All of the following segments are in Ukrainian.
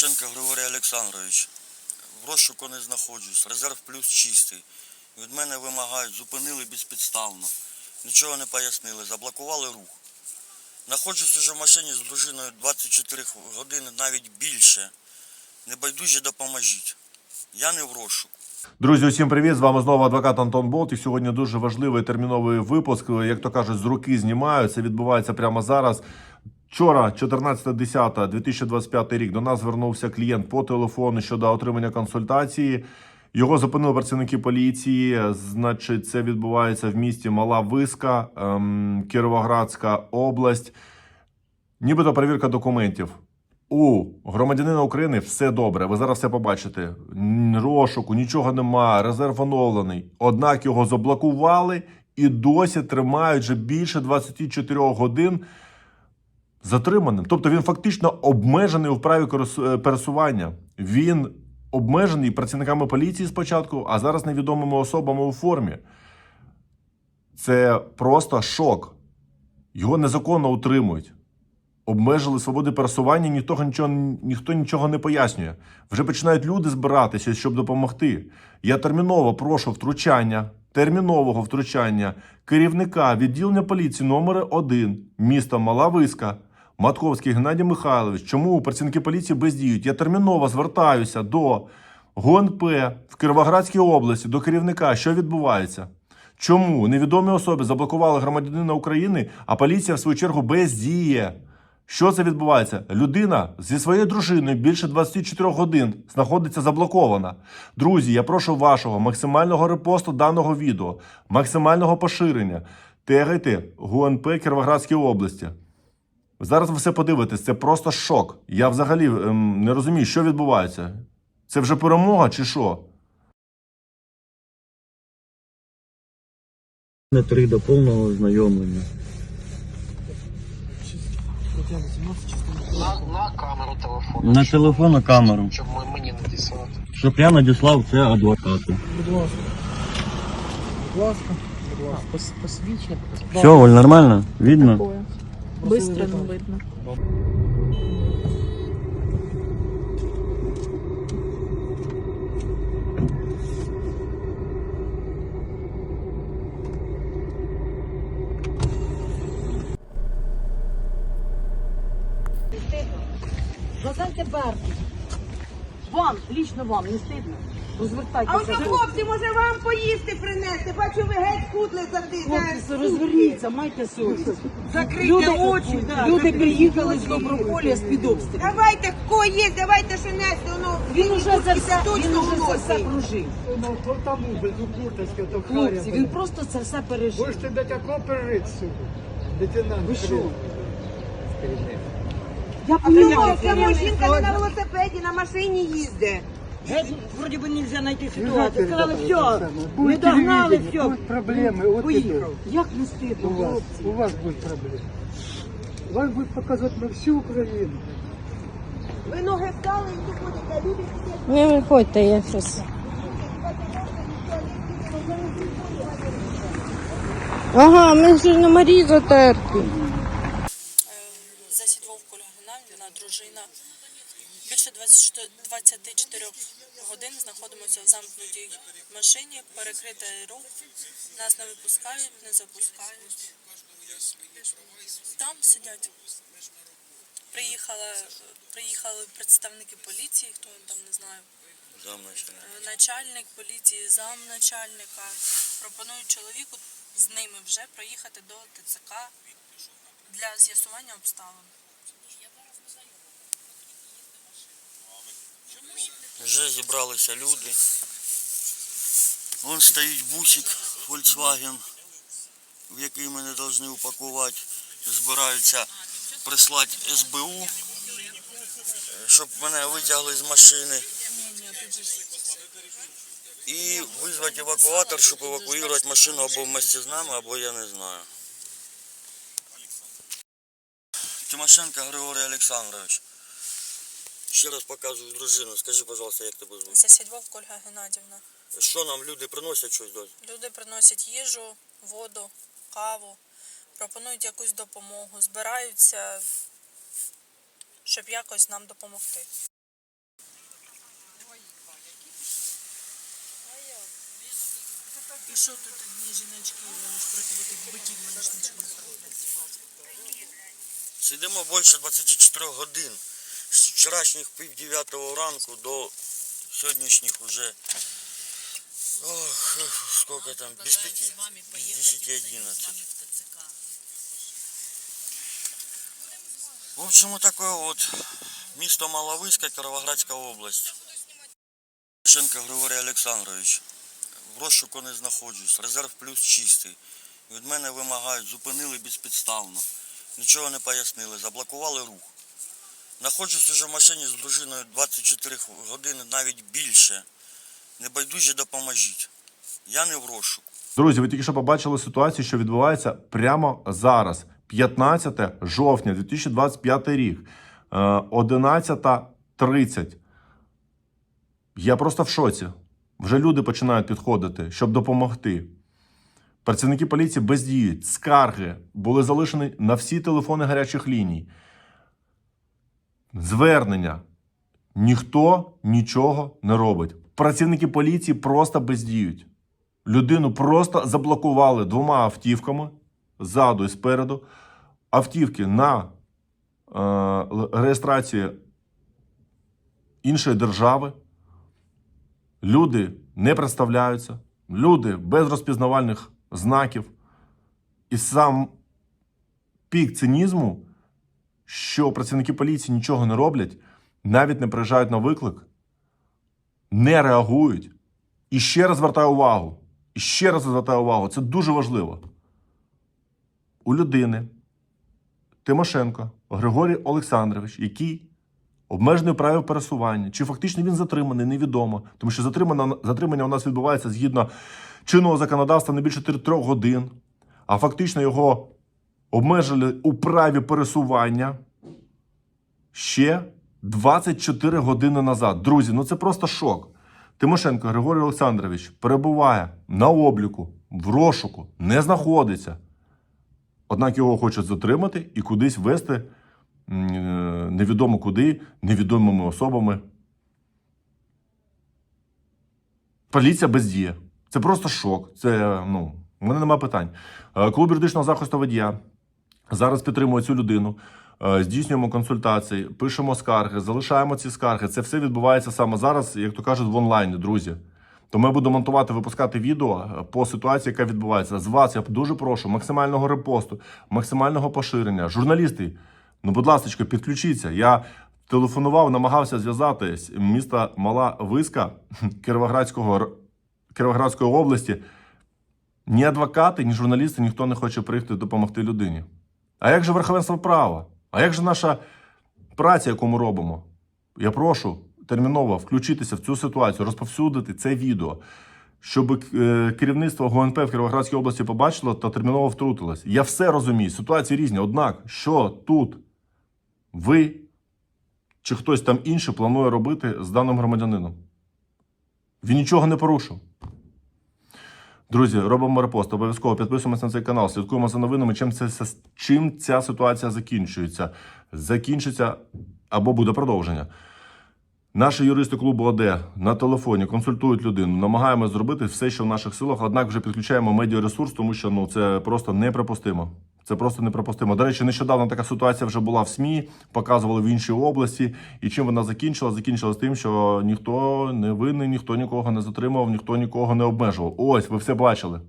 Тимошенко Григорій Олександрович. В розшуку не знаходжусь. Резерв плюс чистий. Від мене вимагають, зупинили безпідставно. Нічого не пояснили, заблокували рух. Знаходжусь уже в машині з дружиною 24 години, навіть більше. Небайдужі допоможіть. Я не в розшуку. Друзі, усім привіт! З вами знову адвокат Антон Болт. І сьогодні дуже важливий терміновий випуск. Як то кажуть, з руки знімаю. Це відбувається прямо зараз. Вчора, 14.10.2025 рік, до нас звернувся клієнт по телефону щодо отримання консультації. Його зупинили працівники поліції. Значить, це відбувається в місті Мала Виска, ем, Кіровоградська область. Нібито перевірка документів. У громадянина України все добре. Ви зараз все побачите. Розшуку, нічого нема, резерв оновлений. Однак його заблокували і досі тримають вже більше 24 годин затриманим. Тобто він фактично обмежений у вправі е, пересування. Він обмежений працівниками поліції спочатку, а зараз невідомими особами у формі. Це просто шок. Його незаконно утримують обмежили свободи пересування, ніхто нічого, ніхто нічого не пояснює. Вже починають люди збиратися, щоб допомогти. Я терміново прошу втручання, термінового втручання керівника відділення поліції номер 1 міста Мала Виска, Матковський Геннадій Михайлович. Чому працівники поліції бездіють? Я терміново звертаюся до ГУНП в Кіровоградській області, до керівника, що відбувається. Чому невідомі особи заблокували громадянина України, а поліція, в свою чергу, бездіє? Що це відбувається? Людина зі своєю дружиною більше 24 годин знаходиться заблокована. Друзі, я прошу вашого максимального репосту даного відео, максимального поширення. Тегайте ГУНП Кіровоградської області. Зараз ви все подивитесь, це просто шок. Я взагалі ем, не розумію, що відбувається. Це вже перемога чи що? На три до повного ознайомлення. На, на камеру телефону. На телефон на камеру. Щоб ми- мені надіслати. Щоб я надіслав це адвокату. Будь ласка. Будь ласка. Будь ласка. Посвідчення. Все, Оль, нормально? Видно? Такое. Быстро не видно. Глазайте Беркут. Вам, лічно вам, не стидно. А Розвертайтеся. ось хлопці, може вам поїсти принести? Бачу, ви геть худли за ти. Хлопці, розверніться, майте совість. Закрийте Люди, очі. да, люди закрийте приїхали очі. з Доброполя з під обстрілу. Давайте, кого є, давайте що нести, воно Він уже за все, він уже за все прожив. Ну, хто там ну, курточка, то Хлопці, він просто це все пережив. Будете до такого пережити, сука. Лейтенант. Ви що? Я А понимаю, жінка не на велосипеді, на машині їздить? Геть, вроді би нельзя знайти Ну, ситуацію. Сказали, все, не догнали, все. будуть проблеми, от Поїхав. Як не стидно, У вас, хлопці? у вас будуть проблеми. Вас будуть показувати на всю Україну. Ви ноги встали і виходите, а люди сидять. Не виходьте, я щось. Ага, ми ж на Марі затерті. Засідвов Ольга Геннадівна, дружина. Більше 24 24 годин знаходимося в замкнутій машині, перекритий рух, нас не випускають, не запускають. Там сидять. Приїхала, приїхали представники поліції, хто він там не знаю. Замначальник. Е, Начальник поліції, замначальника. Пропонують чоловіку з ними вже проїхати до ТЦК для з'ясування обставин. Вже зібралися люди. Вон стоїть бусик Volkswagen, в який мене повинні упакувати. Збираються прислати СБУ, щоб мене витягли з машини. І визвати евакуатор, щоб евакуювати машину або вместе з нами, або я не знаю. Тимошенко Григорій Олександрович. Ще раз показую дружину. Скажи, ласка, як тебе звуть? Це Сядьвов Ольга Геннадівна. Що нам люди приносять щось досі? Люди приносять їжу, воду, каву, пропонують якусь допомогу, збираються, щоб якось нам допомогти. І що тут одні жіночки, проти таких биків. Сидимо більше 24 годин. З вчорашніх пів дев'ятого ранку до сьогоднішніх уже. Ох, сколько там, без пяти, без 10-11. В общем, вот такое вот місто Маловиська, Кіровоградська область. Шенко Григорій Олександрович. В розшуку не знаходжусь. Резерв плюс чистий. Від мене вимагають, зупинили безпідставно. Нічого не пояснили, заблокували рух. Знаходжусь уже в машині з дружиною 24 години, навіть більше. Небайдужі допоможіть. Я не в розшуку. Друзі, ви тільки що побачили ситуацію, що відбувається прямо зараз, 15 жовтня 2025 рік, е, 11.30. Я просто в шоці. Вже люди починають підходити, щоб допомогти. Працівники поліції бездіють, скарги були залишені на всі телефони гарячих ліній. Звернення. Ніхто нічого не робить. Працівники поліції просто бездіють. Людину просто заблокували двома автівками ззаду і спереду. Автівки на е, реєстрації іншої держави. Люди не представляються, люди без розпізнавальних знаків. І сам пік цинізму, що працівники поліції нічого не роблять, навіть не приїжджають на виклик, не реагують. І ще раз звертаю увагу. І ще раз звертаю увагу. Це дуже важливо. У людини Тимошенко Григорій Олександрович, який обмежений у праві пересування, чи фактично він затриманий, невідомо. Тому що затримання, затримання у нас відбувається згідно чинного законодавства не більше 3 годин, а фактично його обмежили у праві пересування ще 24 години назад. Друзі, ну це просто шок. Тимошенко Григорій Олександрович перебуває на обліку, в розшуку, не знаходиться. Однак його хочуть затримати і кудись вести е, невідомо куди, невідомими особами. Поліція бездіє. Це просто шок. Це, ну, у мене немає питань. Е, Клуб юридичного захисту водія зараз підтримує цю людину. Е, Здійснюємо консультації, пишемо скарги, залишаємо ці скарги. Це все відбувається саме зараз, як то кажуть, в онлайні, друзі. То ми будемо монтувати, випускати відео е, по ситуації, яка відбувається. З вас я дуже прошу максимального репосту, максимального поширення. Журналісти, ну, будь ласка, підключіться. Я телефонував, намагався зв'язати з міста Мала Виска Кіровоградського Кіровоградської області. Ні адвокати, ні журналісти, ніхто не хоче приїхати допомогти людині. А як же верховенство права? А як же наша праця, яку ми робимо? Я прошу терміново включитися в цю ситуацію, розповсюдити це відео, щоб е, керівництво ГУНП в Кіровоградській області побачило та терміново втрутилось. Я все розумію, ситуації різні. Однак, що тут ви чи хтось там інший планує робити з даним громадянином? Він нічого не порушив. Друзі, робимо репост. Обов'язково підписуємося на цей канал. Слідкуємо за новинами. Чим це чим ця ситуація закінчується? Закінчиться або буде продовження. Наші юристи клубу ОД на телефоні консультують людину. Намагаємося зробити все, що в наших силах. Однак вже підключаємо медіаресурс, тому що ну це просто неприпустимо. Це просто неприпустимо. До речі, нещодавно така ситуація вже була в СМІ, показували в іншій області. І чим вона закінчила? Закінчила з тим, що ніхто не винний, ніхто нікого не затримував, ніхто нікого не обмежував. Ось, ви все бачили.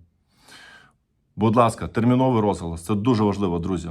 Будь ласка, терміновий розголос. Це дуже важливо, друзі.